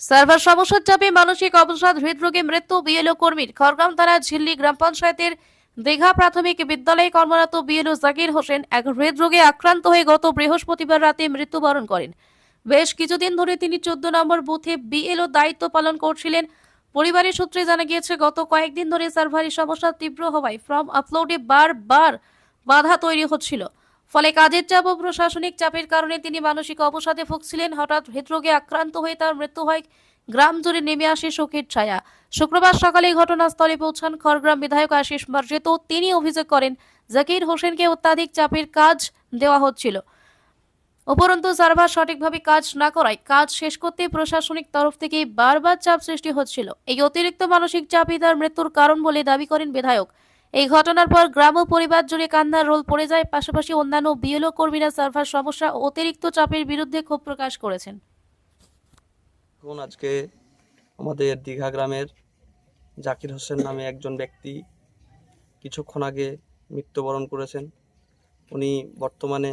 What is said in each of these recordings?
Server সমস্যার চাপে মানসিক অবসাদ, হৃদরোগে মৃত্যু, বিএলও কর্মীর খড়গ্রাম থানা ঝিল্লি গ্রাম পঞ্চায়েতের দীঘা প্রাথমিক বিদ্যালয়ে কর্মরত বিএলও জাকির হোসেন এক হৃদরোগে আক্রান্ত হয়ে গত বৃহস্পতিবার রাতে মৃত্যুবরণ করেন। বেশ কিছুদিন ধরে তিনি চোদ্দ নম্বর বুথে বিএলও দায়িত্ব পালন করছিলেন। পরিবারের সূত্রে জানা গিয়েছে, গত কয়েকদিন ধরে সার্ভারের সমস্যা তীব্র হওয়ায় ফর্ম আপলোডে বারবার বাধা তৈরি হচ্ছিল। ফলে কাজের চাপ ও প্রশাসনিক চাপের কারণে তিনি মানসিক অবসাদে ভুগছিলেন। হঠাৎ হৃদরোগে আক্রান্ত হয়ে তার মৃত্যু হয় গ্রাম জুড়ে নেমে আসে শোকের ছায়া। শুক্রবার সকালে ঘটনাস্থলে পৌঁছান খড়গ্রাম বিধায়ক আশিস মার্জেত। তিনি অভিযোগ করেন, জাকির হোসেনকে অত্যাধিক চাপের কাজ দেওয়া হচ্ছিল। উপরন্তু সার্ভার সঠিকভাবে কাজ না করায় কাজ শেষ করতে প্রশাসনিক তরফ থেকে বারবার চাপ সৃষ্টি হচ্ছিল। এই অতিরিক্ত মানসিক চাপই তার মৃত্যুর কারণ বলে দাবি করেন বিধায়ক। এই ঘটনার পর গ্রাম ও পরিবার জুড়ে কান্নার রোল পড়ে যায়। পাশাপাশি অন্যান্য বিএলও কর্মীরা সার্ভার সমস্যা ও অতিরিক্ত চাপের বিরুদ্ধে ক্ষোভ প্রকাশ করেছেন। এখন আজকে আমাদের দীঘা গ্রামের জাকির হোসেন নামে একজন ব্যক্তি কিছুক্ষণ আগে মৃত্যুবরণ করেছেন। উনি বর্তমানে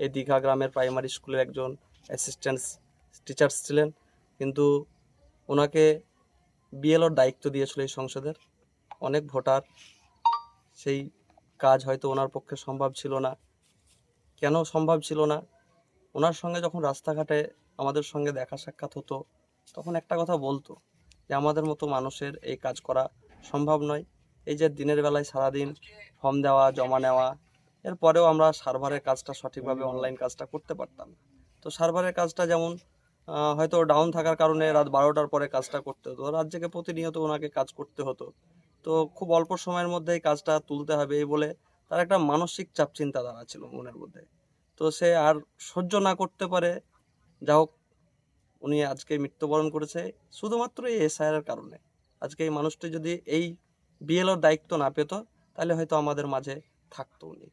এই দীঘা গ্রামের প্রাইমারি স্কুলের একজন অ্যাসিস্ট্যান্ট টিচার্স ছিলেন। কিন্তু ওনাকে বিএলওর দায়িত্ব দিয়েছিল এই সংসদের। অনেক ভোটার সেই কাজ হয়তো ওনার পক্ষে সম্ভব ছিল না। কেন সম্ভব ছিল না? ওনার সঙ্গে যখন রাস্তাঘাটে আমাদের সঙ্গে দেখা সাক্ষাৎ হতো, তখন একটা কথা বলতো যে, আমাদের মতো মানুষের এই কাজ করা সম্ভব নয়। এই যে দিনের বেলায় সারাদিন ফর্ম দেওয়া, জমা নেওয়া, এরপরেও আমরা সার্ভারের কাজটা সঠিকভাবে অনলাইন কাজটা করতে পারতাম। তো সার্ভারের কাজটা যেমন হয়তো ডাউন থাকার কারণে রাত বারোটার পরে কাজটা করতে হতো। রাত জেগে প্রতিনিয়ত ওনাকে কাজ করতে হতো। তো খুব অল্প সময়ের মধ্যে এই কাজটা তুলতে হবে এই বলে তার একটা মানসিক চাপ চিন্তা চিন্তাধারা ছিল মনের মধ্যে। তো সে আর সহ্য না করতে পারে। যা হোক, উনি আজকে মৃত্যুবরণ করেছে শুধুমাত্র এই এসআইআর কারণে। আজকে এই মানুষটি যদি এই বিএলওর দায়িত্ব না পেত, তাহলে হয়তো আমাদের মাঝে থাকতো উনি।